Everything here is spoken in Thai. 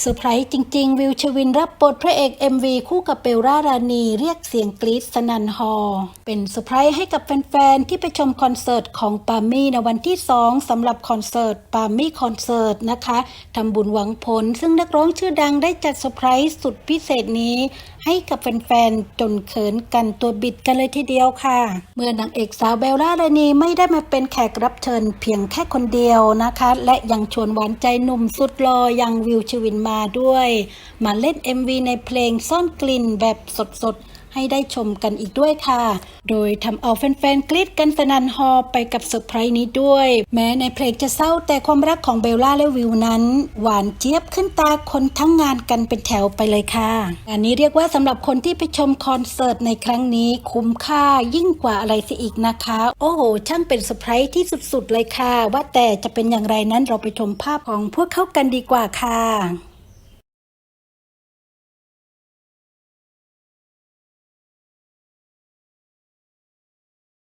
เซอร์ไพรส์จริง ๆ วิวชวินรับบทพระเอก MV คู่กับเบลล่ารานีเรียกเสียงกรี๊ดสนันฮอลเป็นเซอร์ไพรส์ให้กับแฟน ๆ ที่ไปชมคอนเสิร์ตของปามี่ในวันที่ 2สำหรับคอนเสิร์ตปามี่คอนเสิร์ตนะคะทำบุญหวังผล ซึ่งนักร้องชื่อดังได้จัดเซอร์ไพรส์สุดพิเศษนี้ ให้กับแฟน ๆ จนเขินกันตัวบิดกันเลยทีเดียวค่ะ เมื่อนางเอกสาวเบลล่ารานีไม่ได้มาเป็นแขกรับเชิญเพียงแค่คนเดียวนะคะ และยังชวนหวานใจหนุ่มสุดหล่ออยังวิวชวินมาด้วย มาเล่น MV ในเพลงซ่อนกลิ่นแบบสดๆ ให้ได้ชมกันอีกด้วยค่ะ โดยทำเอาแฟนๆ กรี๊ดกันสนันฮอไปกับเซอร์ไพรส์นี้ด้วย แม้ในเพลงจะเศร้าแต่ความรักของเบลล่าและวิวนั้น หวานเจี๊ยบขึ้นตาคนทั้งงานกันเป็นแถวไปเลยค่ะงานนี้เรียกว่าสำหรับคนที่ไปชมคอนเสิร์ตในครั้งนี้คุ้มค่ายิ่งกว่าอะไรเสียอีกนะคะ โอ้โห ช่างเป็นเซอร์ไพรส์ที่สุดๆ เลยค่ะ ว่าแต่จะเป็นอย่างไรนั้นเราไปชมภาพของพวกเขากันดีกว่าค่ะ